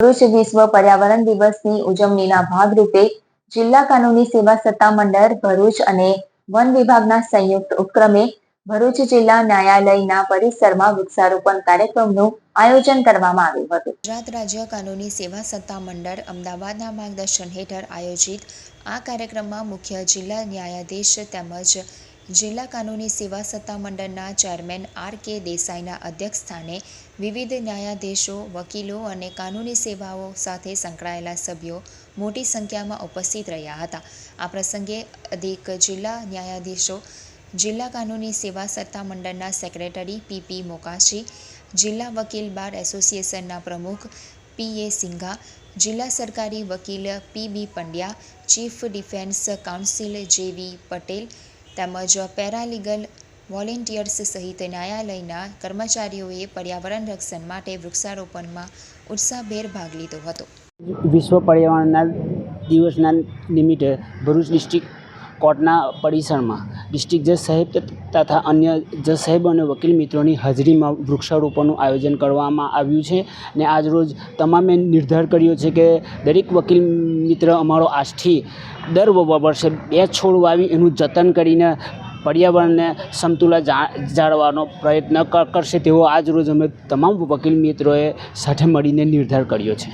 ભરૂચ વિશ્વ પર્યાવરણ દિવસની ઉજવણીના ભાગરૂપે જિલ્લા કાનૂની સેવા સત્તામંડળ ભરૂચ અને વન વિભાગના સંયુક્ત ઉપક્રમે ભરૂચ જિલ્લા ન્યાયાલયના પરિસરમાં વૃક્ષારોપણ કાર્યક્રમનું આયોજન કરવામાં આવ્યું હતું. ગુજરાત રાજ્ય કાનૂની સેવા સત્તામંડળ અમદાવાદના માર્ગદર્શન હેઠળ આયોજિત આ કાર્યક્રમમાં મુખ્ય જિલ્લા ન્યાયાધીશ તેમજ જિલ્લા કાનૂની સેવા સત્તા મંડળના ચેરમેન આર કે દેસાઈના અધ્યક્ષસ્થાને વિવિધ ન્યાયાધીશો, વકીલો અને કાનૂની સેવાઓ સાથે સંકળાયેલા સભ્યો મોટી સંખ્યામાં ઉપસ્થિત રહ્યા હતા. આ પ્રસંગે અધિક જિલ્લા ન્યાયાધીશો, જિલ્લા કાનૂની સેવા સત્તા મંડળના સેક્રેટરી પીપી મોકાશી, જિલ્લા વકીલ બાર એસોસિએશનના પ્રમુખ પી એ સિંઘા, જિલ્લા સરકારી વકીલ P B Pandya, chief defence counsel J V Patel તેમજ પેરાલીગલ વોલેન્ટિયર્સ સહિત ન્યાયાલયના કર્મચારીઓએ પર્યાવરણ રક્ષણ માટે વૃક્ષારોપણમાં ઉત્સાહભેર ભાગ લીધો હતો. વિશ્વ પર્યાવરણના દિવસના નિમિત્તે ભરૂચ ડિસ્ટ્રિક્ટ કોર્ટના પરિસરમાં. ડિસ્ટ્રિક્ટ જજ સાહેબ તથા અન્ય જજ સાહેબ અને વકીલ મિત્રોની હાજરીમાં વૃક્ષારોપણનું આયોજન કરવામાં આવ્યું છે ને આજરોજ તમામે નિર્ધાર કર્યો છે કે દરેક વકીલ મિત્ર અમારો આજથી દર વર્ષે બે છોડ વાવી એનું જતન કરીને પર્યાવરણને સમતુલા જા- જાળવવાનો પ્રયત્ન કરશે તેવો આજરોજ અમે તમામ વકીલ મિત્રોએ સાથે મળીને નિર્ધાર કર્યો છે.